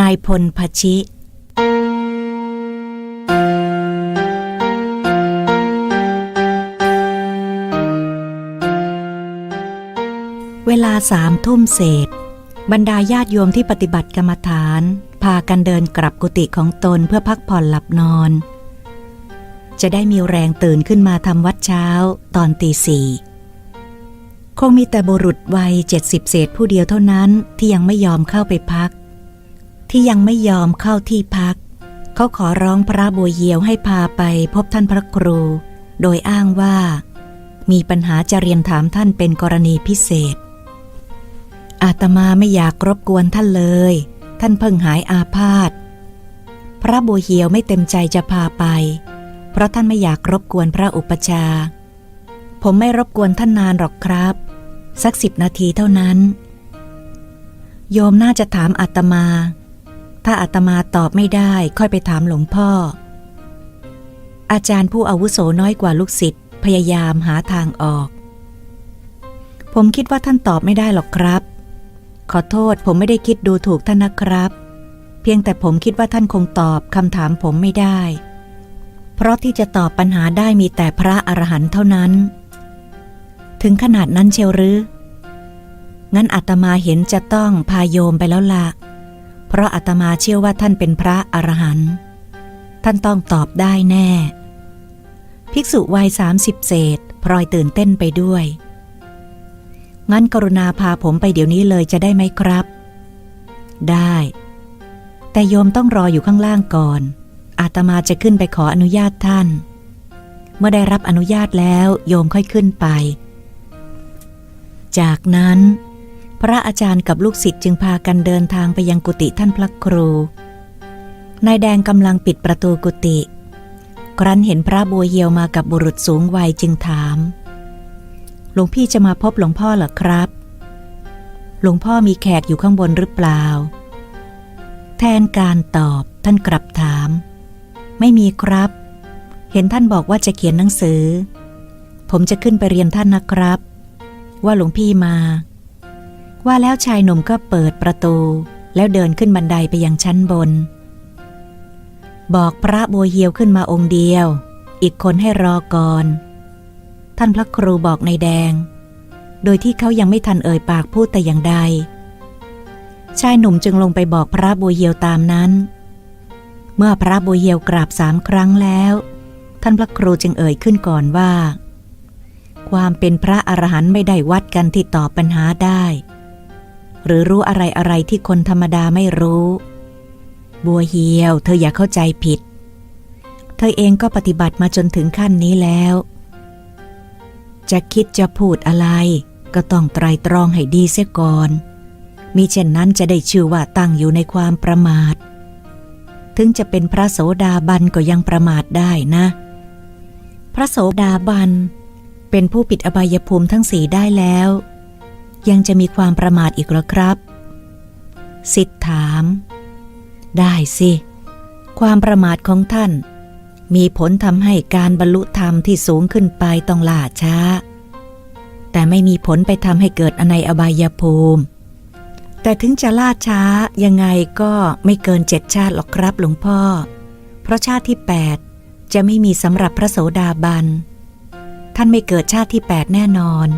นายพลพชิ เวลาสามทุ่มเศษ บรรดาญาติโยมที่ปฏิบัติกรรมฐาน พากันเดินกลับกุฏิของตนเพื่อพักผ่อนหลับนอน จะได้มีแรงตื่นขึ้นมาทำวัดเช้าตอนตีสี่คงมีแต่บุรุษวัยเจ็ดสิบเศษผู้เดียวเท่านั้นที่ยังไม่ยอมเข้าไปพัก ที่ยังไม่ยอมเข้าที่พัก เขาขอร้องพระบัวเยียวให้พาไปพบท่านพระครู โดยอ้างว่า มีปัญหาจะเรียนถามท่านเป็นกรณีพิเศษ อาตมาไม่อยากรบกวนท่านเลย ท่านเพิ่งหายอาพาธพระบัวเหียวไม่เต็มใจจะพาไป เพราะท่านไม่อยากรบกวนพระอุปชา ผมไม่รบกวนท่านนานหรอกครับ สักสิบนาทีเท่านั้น โยมน่าจะถามอาตมา ถ้าอาตมาตอบไม่ได้ค่อยไปถามหลวงพ่อ อาจารย์ผู้อาวุโสน้อยกว่าลูกศิษย์พยายามหาทางออก ผมคิดว่าท่านตอบไม่ได้หรอกครับ ขอโทษผมไม่ได้คิดดูถูกท่านนะครับ เพียงแต่ผมคิดว่าท่านคงตอบคำถามผมไม่ได้ เพราะที่จะตอบปัญหาได้มีแต่พระอรหันต์เท่านั้น ถึงขนาดนั้นเชียวหรืองั้นอาตมาเห็นจะต้องพาโยมไปแล้วละ เพราะอาตมาเชื่อว่าท่านเป็นพระอรหันต์ท่านต้องตอบได้แน่ ภิกษุวัยสามสิบเศษพลอยตื่นเต้นไปด้วย งั้นกรุณาพาผมไปเดี๋ยวนี้เลยจะได้ไหมครับ ได้ แต่โยมต้องรออยู่ข้างล่างก่อน อาตมาจะขึ้นไปขออนุญาตท่าน เมื่อได้รับอนุญาตแล้วโยมค่อยขึ้นไป จากนั้น พระอาจารย์กับลูกศิษย์จึงพากันเดินทางไปยังกุฏิท่านพระครู นายแดงกำลังปิดประตูกุฏิครั้นเห็นพระบัวเหียวมากับบุรุษสูงวัยจึงถาม หลวงพี่จะมาพบหลวงพ่อเหรอครับ หลวงพ่อมีแขกอยู่ข้างบนหรือเปล่า แทนการตอบท่านกลับถาม ไม่มีครับ เห็นท่านบอกว่าจะเขียนหนังสือ ผมจะขึ้นไปเรียนท่านนะครับ ว่าหลวงพี่มา ว่าแล้วชายหนุ่มก็เปิดประตู แล้วเดินขึ้นบันไดไปยังชั้นบน บอกพระบัวเหียวขึ้นมาองค์เดียว อีกคนให้รอก่อน ท่านพระครูบอกนายแดง โดยที่เขายังไม่ทันเอ่ยปากพูดแต่อย่างใด ชายหนุ่มจึงลงไปบอกพระบัวเหียวตามนั้น เมื่อพระบัวเหียวกราบสามครั้งแล้ว ท่านพระครูจึงเอ่ยขึ้นก่อนว่า ความเป็นพระอรหันต์ไม่ได้วัดกันที่ตอบปัญหาได้ หรือรู้อะไรอะไรที่คนธรรมดาไม่รู้ บัวเหียว เธออย่าเข้าใจผิด เธอเองก็ปฏิบัติมาจนถึงขั้นนี้แล้ว จะคิดจะพูดอะไร ก็ต้องไตรตรองให้ดีเสียก่อน มิเช่นนั้นจะได้ชื่อว่าตั้งอยู่ในความประมาท ถึงจะเป็นพระโสดาบันก็ยังประมาทได้นะ พระโสดาบันเป็นผู้ปิดอบายภูมิทั้งสีได้แล้ว ยังจะมีความประมาทอีกหรอครับ สิทธถาม ได้สิ ความประมาทของท่าน มีผลทำให้การบรรลุธรรมที่สูงขึ้นไปต้องล่าช้า แต่ไม่มีผลไปทำให้เกิดอในยอบายภูมิ แต่ถึงจะล่าช้ายังไงก็ไม่เกินเจ็ดชาติหรอกครับหลวงพ่อ เพราะชาติที่แปดจะไม่มีสำหรับพระโสดาบัน ท่านไม่เกิดชาติที่แปดแน่นอน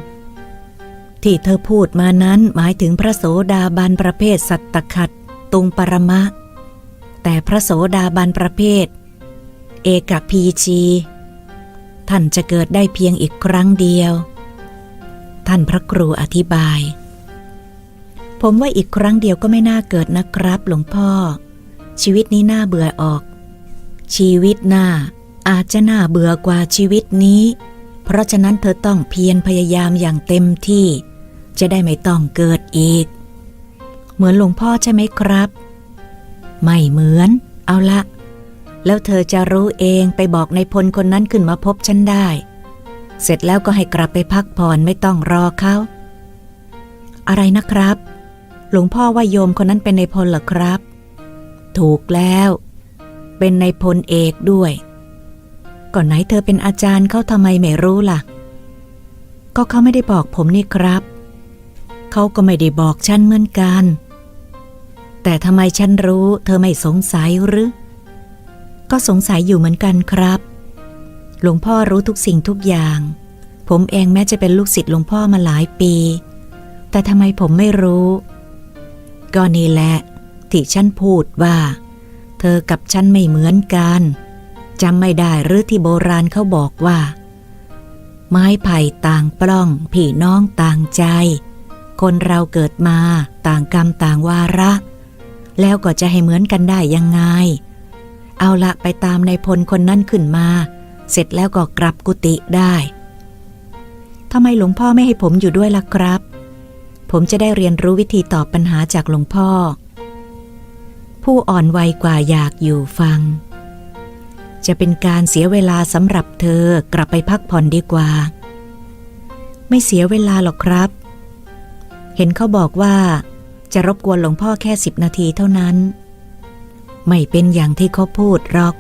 ที่เธอพูดมานั้นหมายถึงพระโสดาบันประเภทสัตตขัดตุงปรมะ แต่พระโสดาบันประเภท เอกพีชี ท่านจะเกิดได้เพียงอีกครั้งเดียว ท่านพระครูอธิบาย ผมว่าอีกครั้งเดียวก็ไม่น่าเกิดนะครับหลวงพ่อ ชีวิตนี้น่าเบื่อออก ชีวิตหน้าอาจจะน่าเบื่อกว่าชีวิตนี้ เพราะฉะนั้นเธอต้องเพียรพยายามอย่างเต็มที่ จะได้ไม่ต้องเกิดอีก เหมือนหลวงพ่อใช่ไหมครับ ไม่เหมือน เอาละ แล้วเธอจะรู้เองไปบอกในพลคนนั้นขึ้นมาพบฉันได้ เสร็จแล้วก็ให้กลับไปพักผ่อนไม่ต้องรอเขา อะไรนะครับ หลวงพ่อว่าโยมคนนั้นเป็นในพลเหรอครับ ถูกแล้ว เป็นในพลเอกด้วย ก่อนไหนเธอเป็นอาจารย์เขาทำไมไม่รู้ล่ะ ก็เขาไม่ได้บอกผมนี่ครับ เขาก็ไม่ได้บอกฉันเหมือนกัน แต่ทำไมฉันรู้เธอไม่สงสัยหรือ ก็สงสัยอยู่เหมือนกันครับ หลวงพ่อรู้ทุกสิ่งทุกอย่าง ผมเองแม้จะเป็นลูกศิษย์หลวงพ่อมาหลายปี แต่ทำไมผมไม่รู้ ก็นี่แหละ ที่ฉันพูดว่า เธอกับฉันไม่เหมือนกันจำไม่ได้หรือที่โบราณเขาบอกว่า ไม้ไผ่ต่างปล้องพี่น้องต่างใจ คนเราเกิดมาต่างกรรมต่างวาระ แล้วก็จะให้เหมือนกันได้ยังไง เอาละไปตามในพลคนนั้นขึ้นมา เสร็จแล้วก็กลับกุฏิได้ทำไมหลวงพ่อไม่ให้ผมอยู่ด้วยล่ะครับ ผมจะได้เรียนรู้วิธีตอบปัญหาจากหลวงพ่อ ผู้อ่อนวัยกว่าอยากอยู่ฟัง จะเป็นการเสียเวลาสำหรับเธอกลับไปพักผ่อนดีกว่า ไม่เสียเวลาหรอกครับ เห็นเขาบอกว่า จะรบกวนหลวงพ่อแค่สิบนาทีเท่านั้น ไม่เป็นอย่างที่เขาพูดหรอก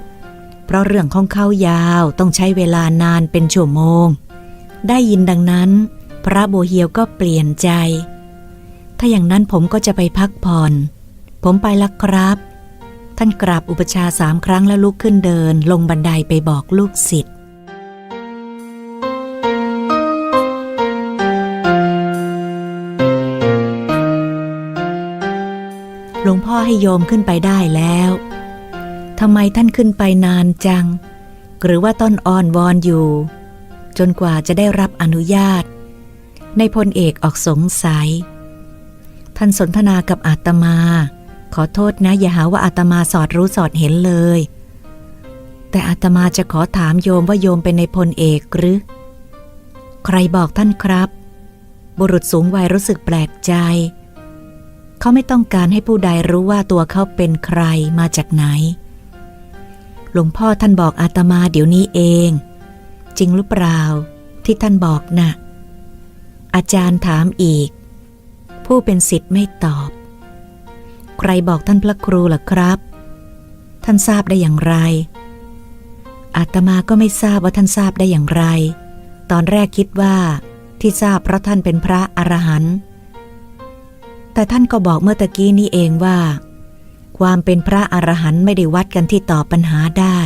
เพราะเรื่องของเขายาวต้องใช้เวลานานเป็นชั่วโมง ได้ยินดังนั้น พระโบเฮียวก็เปลี่ยนใจ ถ้าอย่างนั้นผมก็จะไปพักผ่อน ผมไปละครับ ท่านกราบอุปชาสามครั้งแล้วลุกขึ้นเดินลงบันไดไปบอกลูกศิษย์ หลวงพ่อให้โยมขึ้นไปได้แล้วทำไมท่านขึ้นไปนานจัง หรือว่าต้นอ่อนวอนอยู่ จนกว่าจะได้รับอนุญาต ในพลเอกออกสงสัย ท่านสนทนากับอาตมา ขอโทษนะอย่าหาว่าอาตมาสอดรู้สอดเห็นเลย แต่อาตมาจะขอถามโยมว่าโยมเป็นในพลเอกหรือ ใครบอกท่านครับ บุรุษสูงวัยรู้สึกแปลกใจ เขาไม่ต้องการให้ผู้ใดรู้ว่าตัวเขาเป็นใครมาจากไหน หลวงพ่อท่านบอกอาตมาเดี๋ยวนี้เอง จริงหรือเปล่าที่ท่านบอกนะ่ะ อาจารย์ถามอีก ผู้เป็นสิทธิ์ไม่ตอบ ใครบอกท่านพระครูล่ะครับ ท่านทราบได้อย่างไร อาตมาก็ไม่ทราบว่าท่านทราบได้อย่างไร ตอนแรกคิดว่าที่ทราบเพราะท่านเป็นพระอรหันต์ แต่ท่านก็บอกเมื่อตะกี้นี้เองว่า ความเป็นพระอรหันต์ไม่ได้วัดกันที่ตอบปัญหาได้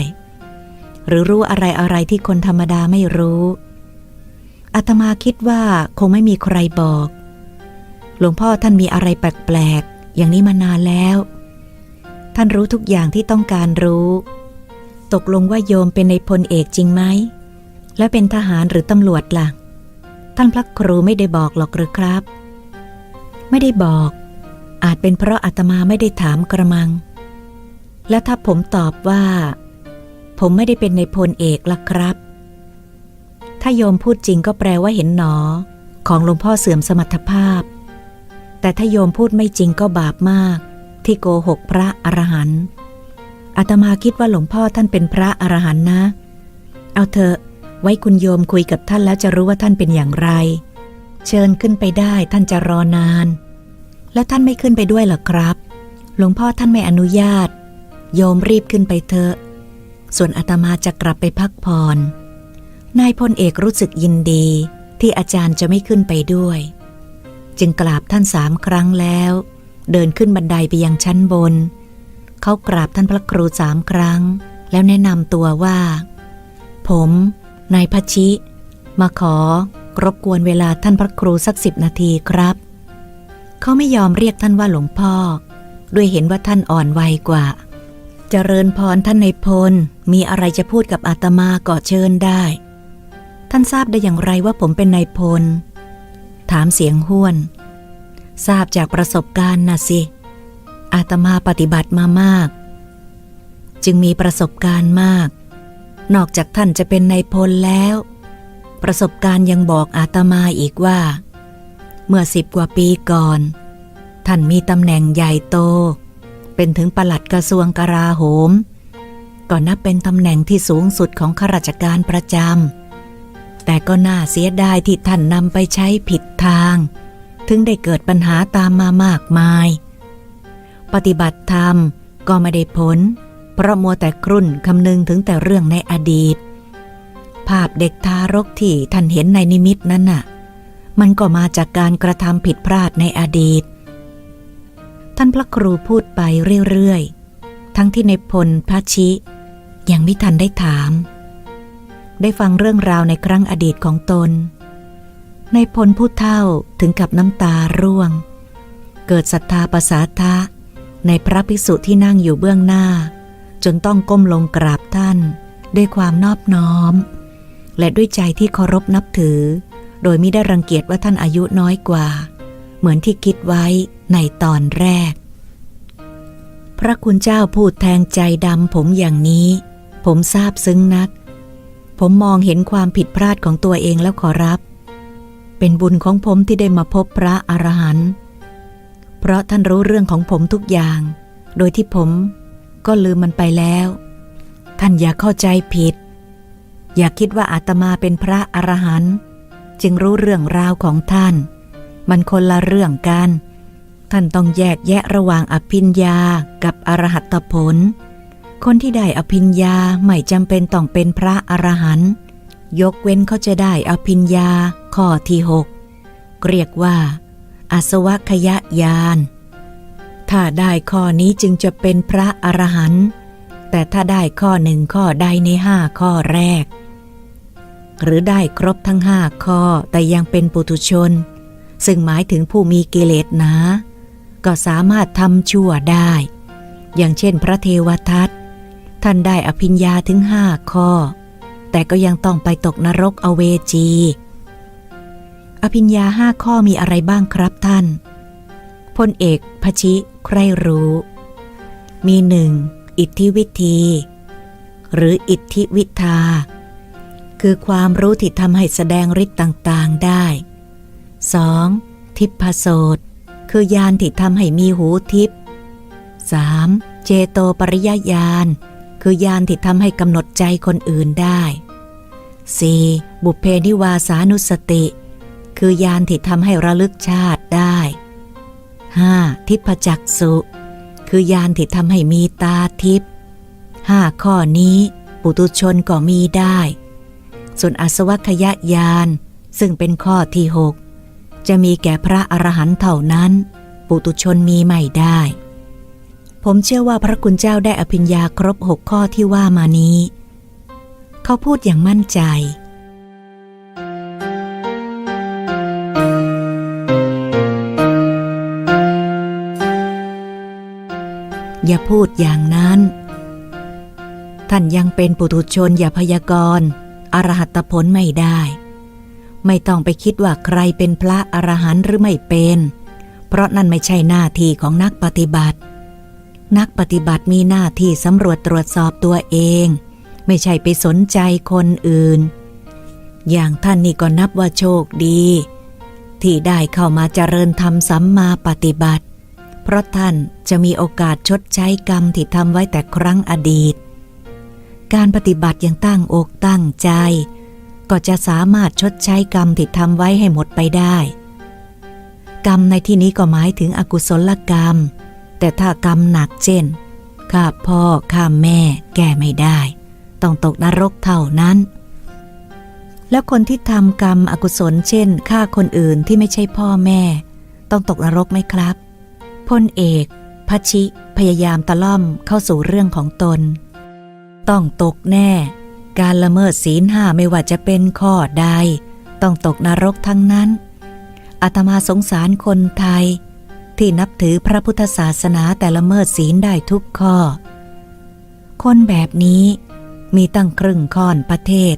หรือรู้อะไรอะไรที่คนธรรมดาไม่รู้อาตมาคิดว่าคงไม่มีใครบอก หลวงพ่อท่านมีอะไรแปลกๆ อย่างนี้มานานแล้ว ท่านรู้ทุกอย่างที่ต้องการรู้ ตกลงว่าโยมเป็นในพลเอกจริงไหม และเป็นทหารหรือตำรวจล่ะ ท่านพระครูไม่ได้บอกหรอกหรือครับ ไม่ได้บอก อาจเป็นเพราะอาตมาไม่ได้ถามกระมัง และถ้าผมตอบว่า ผมไม่ได้เป็นในพลเอกล่ะครับ ถ้าโยมพูดจริงก็แปลว่าเห็นหนอ ของหลวงพ่อเสื่อมสมรรถภาพ แต่ถ้าโยมพูดไม่จริงก็บาปมาก ที่โกหกพระอรหันต์อาตมาคิดว่าหลวงพ่อท่านเป็นพระอรหันต์นะ เอาเถอะไว้คุณโยมคุยกับท่านแล้วจะรู้ว่าท่านเป็นอย่างไร เชิญขึ้นไปได้ท่านจะรอนาน แล้วท่านไม่ขึ้นไปด้วยเหรอครับ หลวงพ่อท่านไม่อนุญาต โยมรีบขึ้นไปเถอะ ส่วนอาตมาจะกลับไปพักผ่อนนายพลเอกรู้สึกยินดีที่อาจารย์จะไม่ขึ้นไปด้วย จึงกราบท่านสามครั้งแล้ว เดินขึ้นบันไดไปยังชั้นบน เขากราบท่านพระครูสามครั้ง แล้วแนะนำตัวว่า ผมนายพชิ มาขอ รบกวนเวลาท่านพระครูสักสิบนาทีครับ เขาไม่ยอมเรียกท่านว่าหลวงพ่อ ด้วยเห็นว่าท่านอ่อนวัยกว่าจเจริญพรท่านในพล มีอะไรจะพูดกับอาตมาก็เชิญได้ ท่านทราบได้อย่างไรว่าผมเป็นนายพล ถามเสียงห้วน ทราบจากประสบการณ์นะสิ อาตมาปฏิบัติมามาก จึงมีประสบการณ์มาก นอกจากท่านจะเป็นนายพลแล้ว ประสบการณ์ยังบอกอาตมาอีกว่า เมื่อสิบกว่าปีก่อน ท่านมีตำแหน่งใหญ่โต เป็นถึงปลัดกระทรวงกลาโหม ก็นับเป็นตำแหน่งที่สูงสุดของข้าราชการประจำแต่ก็น่าเสียดายที่ท่านนำไปใช้ผิดทาง ถึงได้เกิดปัญหาตามมามากมาย ปฏิบัติธรรมก็ไม่ได้ผล เพราะมัวแต่ครุ่นคำนึงถึงแต่เรื่องในอดีต ภาพเด็กทารกที่ท่านเห็นในนิมิตนั้นน่ะ มันก็มาจากการกระทำผิดพลาดในอดีต ท่านพระครูพูดไปเรื่อยๆ ทั้งที่ในพลพระชิ ยังไม่ทันได้ถาม ได้ฟังเรื่องราวในครั้งอดีตของตน ในพลผู้เท่าถึงกับน้ำตาร่วง เกิดศรัทธาประสาทะในพระภิกษุที่นั่งอยู่เบื้องหน้า จนต้องก้มลงกราบท่านด้วยความนอบน้อม และด้วยใจที่เคารพนับถือ โดยไม่ได้รังเกียจว่าท่านอายุน้อยกว่า เหมือนที่คิดไว้ในตอนแรก พระคุณเจ้าพูดแทงใจดำผมอย่างนี้ ผมทราบซึ้งนัก ผมมองเห็นความผิดพลาดของตัวเองแล้วขอรับ เป็นบุญของผมที่ได้มาพบพระอรหันต์เพราะท่านรู้เรื่องของผมทุกอย่าง โดยที่ผมก็ลืมมันไปแล้ว ท่านอย่าเข้าใจผิด อย่าคิดว่าอาตมาเป็นพระอรหันต์จึงรู้เรื่องราวของท่าน มันคนละเรื่องกัน ท่านต้องแยกแยะระหว่างอภิญญากับอรหัตผล คนที่ได้อภิญญาไม่จำเป็นต้องเป็นพระอรหันต์ยกเว้นเขาจะได้อภิญญาข้อที่หกเรียกว่าอาสวัคยญาณถ้าได้ข้อนี้จึงจะเป็นพระอรหันต์ แต่ถ้าได้ข้อหนึ่งข้อใดในห้าข้อแรก หรือได้ครบทั้งห้าข้อแต่ยังเป็นปุถุชน ซึ่งหมายถึงผู้มีกิเลสหนา ก็สามารถทำชั่วได้ อย่างเช่นพระเทวทัตท่านได้อภิญญาถึงห้าข้อ แต่ก็ยังต้องไปตกนรกอเวจี อภิญญาห้าข้อมีอะไรบ้างครับท่านพลเอกพชิใครรู้ มีหนึ่ง อิทธิวิธี หรืออิทธิวิทา คือความรู้ที่ทำให้แสดงฤทธิ์ต่างๆได้ 2. ทิพโสตคือญาณที่ทำให้มีหูทิพ 3. เจโตปริยญาณคือญาณที่ทำให้กำหนดใจคนอื่นได้ 4. บุพเพนิวาสานุสติ คือญาณที่ทำให้ระลึกชาติได้ 5. ทิพจักสุ คือญาณที่ทำให้มีตาทิพห้าข้อนี้ปุตุชนก็มีได้ ส่วนอสวัคยญาณซึ่งเป็นข้อที่หกจะมีแก่พระอรหันต์เท่านั้น ปุตุชนมีไม่ได้ ผมเชื่อว่าพระคุณเจ้าได้อภิญญาครบหกข้อที่ว่ามานี้ เขาพูดอย่างมั่นใจ อย่าพูดอย่างนั้น ท่านยังเป็นปุถุชนอย่าพยากรณ์อรหัตผลไม่ได้ ไม่ต้องไปคิดว่าใครเป็นพระอรหันต์หรือไม่เป็น เพราะนั่นไม่ใช่หน้าที่ของนักปฏิบัติ นักปฏิบัติมีหน้าที่สำรวจตรวจสอบตัวเอง ไม่ใช่ไปสนใจคนอื่น อย่างท่านนี่ก็นับว่าโชคดี ที่ได้เข้ามาเจริญธรรมสัมมาปฏิบัติ เพราะท่านจะมีโอกาสชดใช้กรรมที่ทำไว้แต่ครั้งอดีต การปฏิบัติอย่างตั้งอกตั้งใจ ก็จะสามารถชดใช้กรรมที่ทำไว้ให้หมดไปได้ กรรมในที่นี้ก็หมายถึงอกุศลกรรม แต่ถ้ากรรมหนักเช่นฆ่าพ่อฆ่าแม่แก้ไม่ได้ ต้องตกนรกเท่านั้น แล้วคนที่ทำกรรมอกุศลเช่นฆ่าคนอื่นที่ไม่ใช่พ่อแม่ ต้องตกนรกไหมครับ พลเอกพชิพยายามตะล่อมเข้าสู่เรื่องของตน ต้องตกแน่ การละเมิดศีลห้าไม่ว่าจะเป็นข้อใด ต้องตกนรกทั้งนั้นอาตมาสงสารคนไทย ที่นับถือพระพุทธศาสนาแต่ละเมิดศีลได้ทุกข้อ คนแบบนี้มีตั้งครึ่งค่อนประเทศ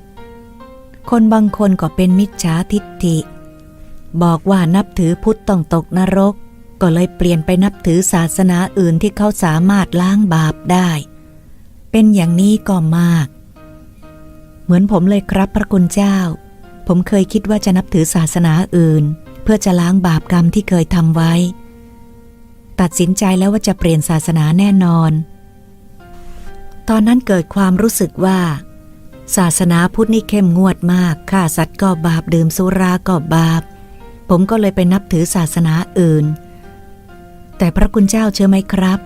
คนบางคนก็เป็นมิจฉาทิฏฐิ บอกว่านับถือพุทธต้องตกนรก ก็เลยเปลี่ยนไปนับถือศาสนาอื่นที่เขาสามารถล้างบาปได้ เป็นอย่างนี้ก็มาก เหมือนผมเลยครับพระคุณเจ้า ผมเคยคิดว่าจะนับถือศาสนาอื่น เพื่อจะล้างบาปกรรมที่เคยทำไว้ ตัดสินใจแล้วว่าจะเปลี่ยนศาสนาแน่นอน ตอนนั้นเกิดความรู้สึกว่า ศาสนาพุทธนี่เข้มงวดมากฆ่าสัตว์ก็บาปดื่มสุราก็บาป ผมก็เลยไปนับถือศาสนาอื่น แต่พระคุณเจ้าเชื่อไหมครับ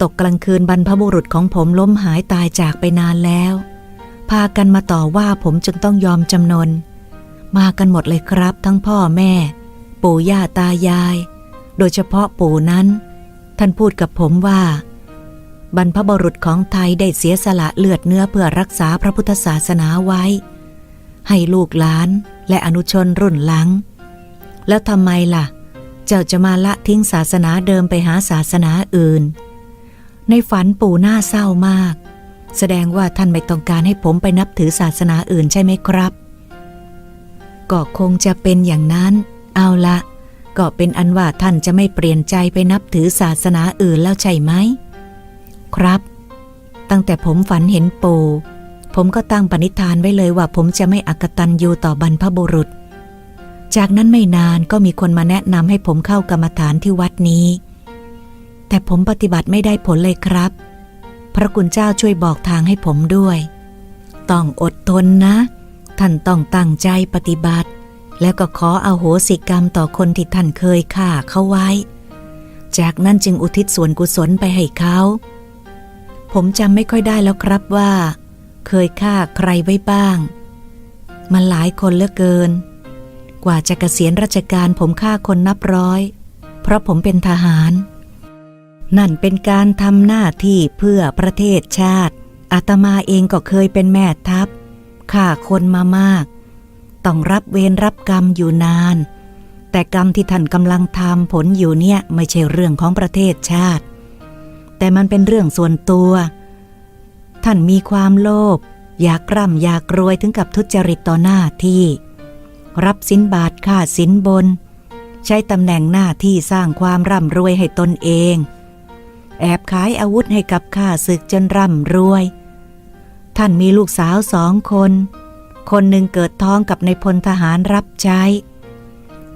ตกกลางคืนบรรพบุรุษของผมล้มหายตายจากไปนานแล้ว พากันมาต่อว่าผมจึงต้องยอมจำนน มากันหมดเลยครับ ทั้งพ่อแม่ ปู่ย่าตายาย โดยเฉพาะปู่นั้น ท่านพูดกับผมว่า บรรพบุรุษของไทยได้เสียสละเลือดเนื้อเพื่อรักษาพระพุทธศาสนาไว้ ให้ลูกหลานและอนุชนรุ่นหลัง แล้วทำไมล่ะ เจ้าจะมาละทิ้งศาสนาเดิมไปหาศาสนาอื่น ในฝันปู่น่าเศร้ามาก แสดงว่าท่านไม่ต้องการให้ผมไปนับถือศาสนาอื่นใช่ไหมครับ ก็คงจะเป็นอย่างนั้น เอาละก็เป็นอันว่าท่านจะไม่เปลี่ยนใจไปนับถือศาสนาอื่นแล้วใช่ไหม ครับ ตั้งแต่ผมฝันเห็นปู่ผมก็ตั้งปณิธานไว้เลยว่าผมจะไม่อักตันยูต่อบรรพบุรุษ จากนั้นไม่นานก็มีคนมาแนะนำให้ผมเข้ากรรมฐานที่วัดนี้ แต่ผมปฏิบัติไม่ได้ผลเลยครับ พระคุณเจ้าช่วยบอกทางให้ผมด้วย ต้องอดทนนะ ท่านต้องตั้งใจปฏิบัติ แล้วก็ขอเอาโหสิกรรมต่อคนที่ท่านเคยฆ่าเขาไว้ จากนั้นจึงอุทิศส่วนกุศลไปให้เขา ผมจำไม่ค่อยได้แล้วครับว่า เคยฆ่าใครไว้บ้าง มันหลายคนเหลือเกิน กว่าจะเกษียณราชการผมฆ่าคนนับร้อย เพราะผมเป็นทหาร นั่นเป็นการทำหน้าที่เพื่อประเทศชาติ อาตมาเองก็เคยเป็นแม่ทัพฆ่าคนมามาก ต้องรับเวรรับกรรมอยู่นาน แต่กรรมที่ท่านกำลังทำผลอยู่เนี่ย ไม่ใช่เรื่องของประเทศชาติ แต่มันเป็นเรื่องส่วนตัว ท่านมีความโลภอยากร่ำอยากรวยถึงกับทุจริตต่อหน้าที่ รับสินบาทค่าสินบน ใช้ตำแหน่งหน้าที่สร้างความร่ำรวยให้ตนเอง แอบขายอาวุธให้กับข้าศึกจนร่ำรวย ท่านมีลูกสาวสองคน คนหนึ่งเกิดท้องกับในพลทหารรับใช้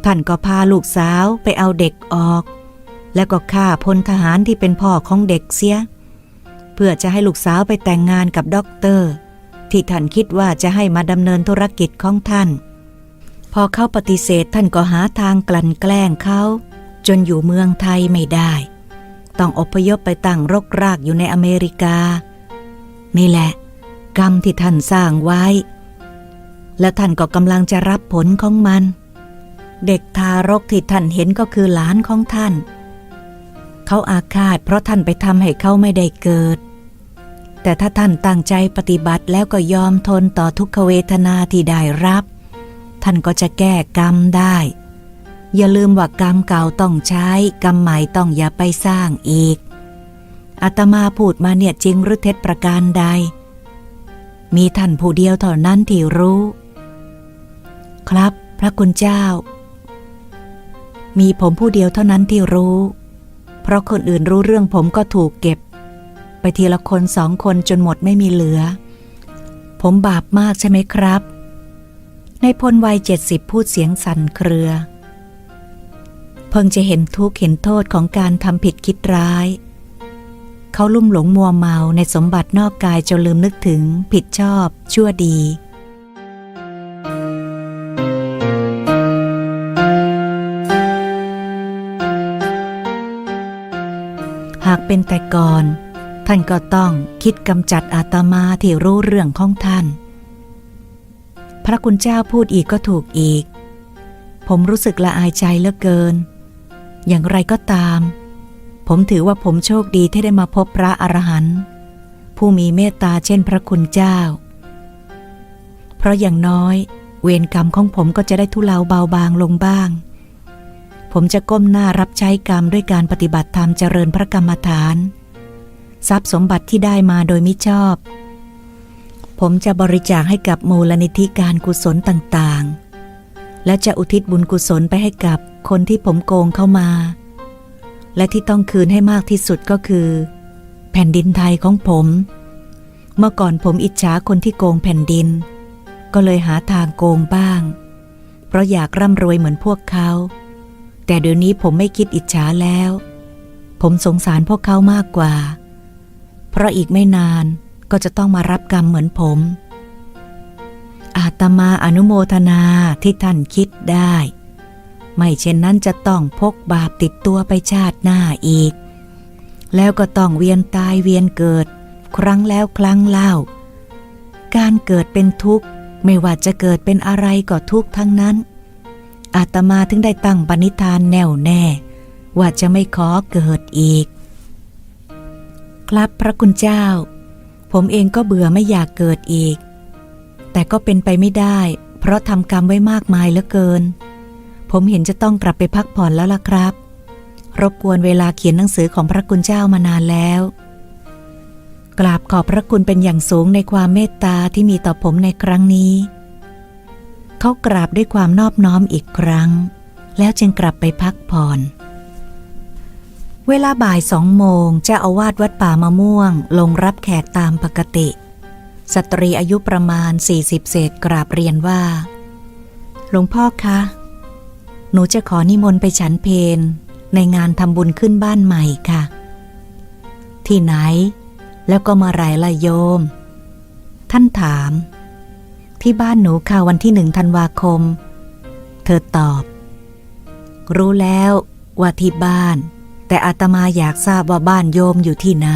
ท่านก็พาลูกสาวไปเอาเด็กออก แล้วก็ฆ่าพลทหารที่เป็นพ่อของเด็กเสีย เพื่อจะให้ลูกสาวไปแต่งงานกับด็อกเตอร์ที่ท่านคิดว่าจะให้มาดำเนินธุรกิจของท่าน พอเขาปฏิเสธท่านก็หาทางกลั่นแกล้งเขา จนอยู่เมืองไทยไม่ได้ ต้องอพยพไปตั้งรกรากอยู่ในอเมริกา นี่แหละ กรรมที่ท่านสร้างไว้ และท่านก็กำลังจะรับผลของมัน เด็กทารกที่ท่านเห็นก็คือหลานของท่าน เขาอาฆาตเพราะท่านไปทำให้เขาไม่ได้เกิดแต่ถ้าท่านตั้งใจปฏิบัติแล้วก็ยอมทนต่อทุกขเวทนาที่ได้รับ ท่านก็จะแก้กรรมได้ อย่าลืมว่ากรรมเก่าต้องใช้ กรรมใหม่ต้องอย่าไปสร้างอีกอาตมาพูดมาเนี่ยจริงหรือเท็จประการใด มีท่านผู้เดียวเท่านั้นที่รู้ ครับ พระคุณเจ้า มีผมผู้เดียวเท่านั้นที่รู้ เพราะคนอื่นรู้เรื่องผมก็ถูกเก็บ ไปทีละคนสองคนจนหมดไม่มีเหลือ ผมบาปมากใช่ไหมครับ ในพลวัยเจ็ดสิบพูดเสียงสั่นเครือ เพิ่งจะเห็นทุกข์เห็นโทษของการทำผิดคิดร้าย เขาลุ่มหลงมัวเมาในสมบัตินอกกายจนลืมนึกถึง ผิดชอบ ชั่วดีหากเป็นแต่ก่อน ท่านก็ต้องคิดกำจัดอาตมาที่รู้เรื่องของท่าน พระคุณเจ้าพูดอีกก็ถูกอีก ผมรู้สึกละอายใจเหลือเกิน อย่างไรก็ตาม ผมถือว่าผมโชคดีที่ได้มาพบพระอรหันต์ผู้มีเมตตาเช่นพระคุณเจ้า เพราะอย่างน้อย เวรกรรมของผมก็จะได้ทุเลาเบาบางลงบ้าง ผมจะก้มหน้ารับใช้กรรมด้วยการปฏิบัติธรรมเจริญพระกรรมฐาน ทรัพย์สมบัติที่ได้มาโดยมิชอบ ผมจะบริจาคให้กับมูลนิธิการกุศลต่างๆ และจะอุทิศบุญกุศลไปให้กับคนที่ผมโกงเข้ามา และที่ต้องคืนให้มากที่สุดก็คือ แผ่นดินไทยของผม เมื่อก่อนผมอิจฉาคนที่โกงแผ่นดิน ก็เลยหาทางโกงบ้าง เพราะอยากร่ำรวยเหมือนพวกเขา แต่เดี๋ยวนี้ผมไม่คิดอิจฉาแล้ว ผมสงสารพวกเขามากกว่า เพราะอีกไม่นาน ก็จะต้องมารับกรรมเหมือนผม อาตมาอนุโมทนาที่ท่านคิดได้ ไม่เช่นนั้นจะต้องพกบาปติดตัวไปชาติหน้าอีก แล้วก็ต้องเวียนตายเวียนเกิด ครั้งแล้วครั้งเล่า การเกิดเป็นทุกข์ไม่ว่าจะเกิดเป็นอะไรก็ทุกข์ทั้งนั้น อาตมาถึงได้ตั้งปณิธานแน่วแน่ ว่าจะไม่ขอเกิดอีก ครับพระคุณเจ้า ผมเองก็เบื่อไม่อยากเกิดอีก แต่ก็เป็นไปไม่ได้ เพราะทำกรรมไว้มากมายเหลือเกิน ผมเห็นจะต้องกลับไปพักผ่อนแล้วล่ะครับ รบกวนเวลาเขียนหนังสือของพระคุณเจ้ามานานแล้ว กราบขอบพระคุณเป็นอย่างสูงในความเมตตาที่มีต่อผมในครั้งนี้ เขากราบด้วยความนอบน้อมอีกครั้ง แล้วจึงกลับไปพักผ่อน เวลาบ่ายสองโมงเจ้าอาวาสวัดป่ามะม่วง ลงรับแขกตามปกติ สตรีอายุประมาณ 40 เศษกราบเรียนว่า หลวงพ่อคะ หนูจะขอนิมนต์ไปฉันเพนในงานทำบุญขึ้นบ้านใหม่ค่ะ ที่ไหน แล้วก็มาไรละโยม ท่านถาม ที่บ้านหนูค่ะวันที่หนึ่งธันวาคม เธอตอบ รู้แล้วว่าที่บ้าน แต่อาตมาอยากทราบว่าบ้านโยมอยู่ที่ไหน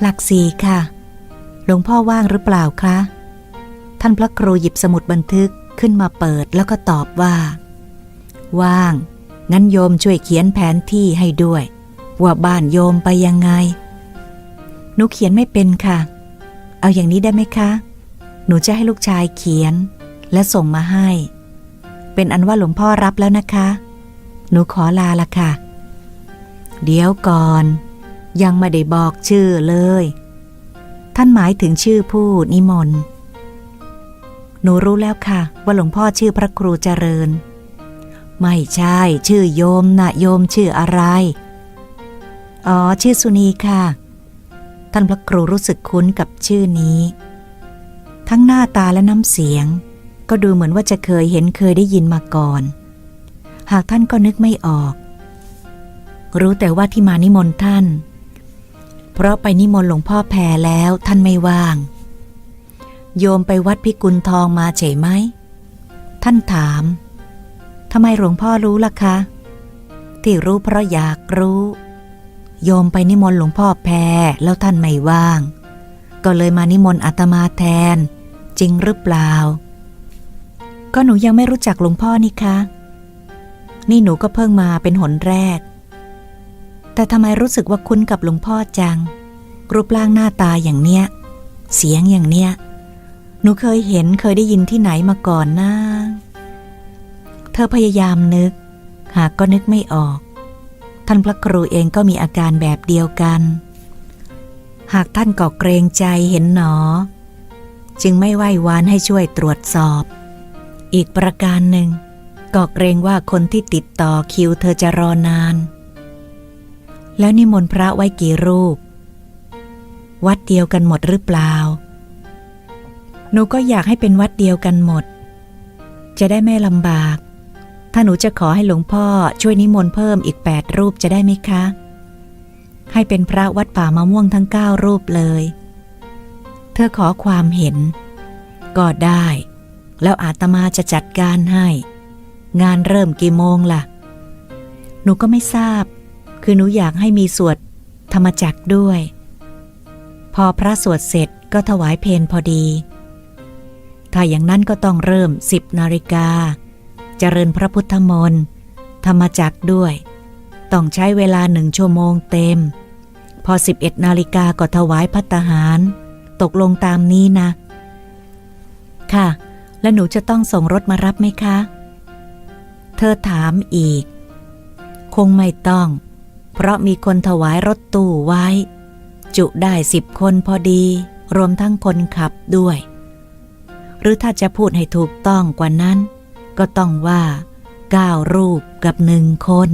หลักสี่ค่ะ หลวงพ่อว่างหรือเปล่าคะ ท่านพระครูหยิบสมุดบันทึกขึ้นมาเปิดแล้วก็ตอบว่า ว่าง งั้นโยมช่วยเขียนแผนที่ให้ด้วย ว่าบ้านโยมไปยังไง หนูเขียนไม่เป็นค่ะ เอาอย่างนี้ได้ไหมคะ หนูจะให้ลูกชายเขียนและส่งมาให้ เป็นอันว่าหลวงพ่อรับแล้วนะคะ หนูขอลาละค่ะ เดี๋ยวก่อน ยังไม่ได้บอกชื่อเลย ท่านหมายถึงชื่อผู้นิมนต์ หนูรู้แล้วค่ะ ว่าหลวงพ่อชื่อพระครูเจริญ ไม่ใช่ ชื่อโยมนะโยมชื่ออะไร อ๋อ ชื่อสุนีค่ะ ท่านพระครูรู้สึกคุ้นกับชื่อนี้ ทั้งหน้าตาและน้ำเสียง ก็ดูเหมือนว่าจะเคยเห็นเคยได้ยินมาก่อน หากท่านก็นึกไม่ออก รู้แต่ว่าที่มานิมนต์ท่าน เพราะไปนิมนต์หลวงพ่อแพรแล้วท่านไม่ว่าง โยมไปวัดพิกุลทองมาเฉยไหม ท่านถามทำไมหลวงพ่อรู้ล่ะคะ ที่รู้เพราะอยากรู้ โยมไปนิมนต์หลวงพ่อแพรแล้วท่านไม่ว่าง ก็เลยมานิมนต์อาตมาแทน จริงหรือเปล่า ก็หนูยังไม่รู้จักหลวงพ่อนี่คะนี่หนูก็เพิ่งมาเป็นหนแรก แต่ทำไมรู้สึกว่าคุ้นกับหลวงพ่อจัง รูปร่างหน้าตาอย่างเนี้ย เสียงอย่างเนี้ย หนูเคยเห็นเคยได้ยินที่ไหนมาก่อนนะเธอพยายามนึก หากก็นึกไม่ออก ท่านพระครูเองก็มีอาการแบบเดียวกัน หากท่านก็เกรงใจเห็นหนอ จึงไม่ไหว้วานให้ช่วยตรวจสอบ อีกประการหนึ่งก็เกรงว่าคนที่ติดต่อคิวเธอจะรอนาน แล้วนิมนต์พระไว้กี่รูป วัดเดียวกันหมดหรือเปล่า หนูก็อยากให้เป็นวัดเดียวกันหมด จะได้ไม่ลำบาก ถ้าหนูจะขอให้หลวงพ่อช่วยนิมนต์เพิ่มอีกแปดรูปจะได้ไหมคะ ให้เป็นพระวัดป่ามะม่วงทั้งเก้ารูปเลย เธอขอความเห็น ก็ได้ แล้วอาตมาจะจัดการให้ งานเริ่มกี่โมงล่ะ หนูก็ไม่ทราบ คือหนูอยากให้มีสวดธรรมจักด้วย พอพระสวดเสร็จก็ถวายเพลพอดี ถ้าอย่างนั้นก็ต้องเริ่มสิบนาฬิกาเจริญพระพุทธมนต์ธรรมจักด้วย ต้องใช้เวลาหนึ่งชั่วโมงเต็ม พอ 11 นาฬิกาก็ถวายพัตตาหาร ตกลงตามนี้นะ ค่ะ และหนูจะต้องส่งรถมารับไหมคะ เธอถามอีก คงไม่ต้อง เพราะมีคนถวายรถตู้ไว้ จุได้สิบคนพอดี รวมทั้งคนขับด้วย หรือถ้าจะพูดให้ถูกต้องกว่านั้น ก็ต้องว่าเก้ารูปกับหนึ่งคน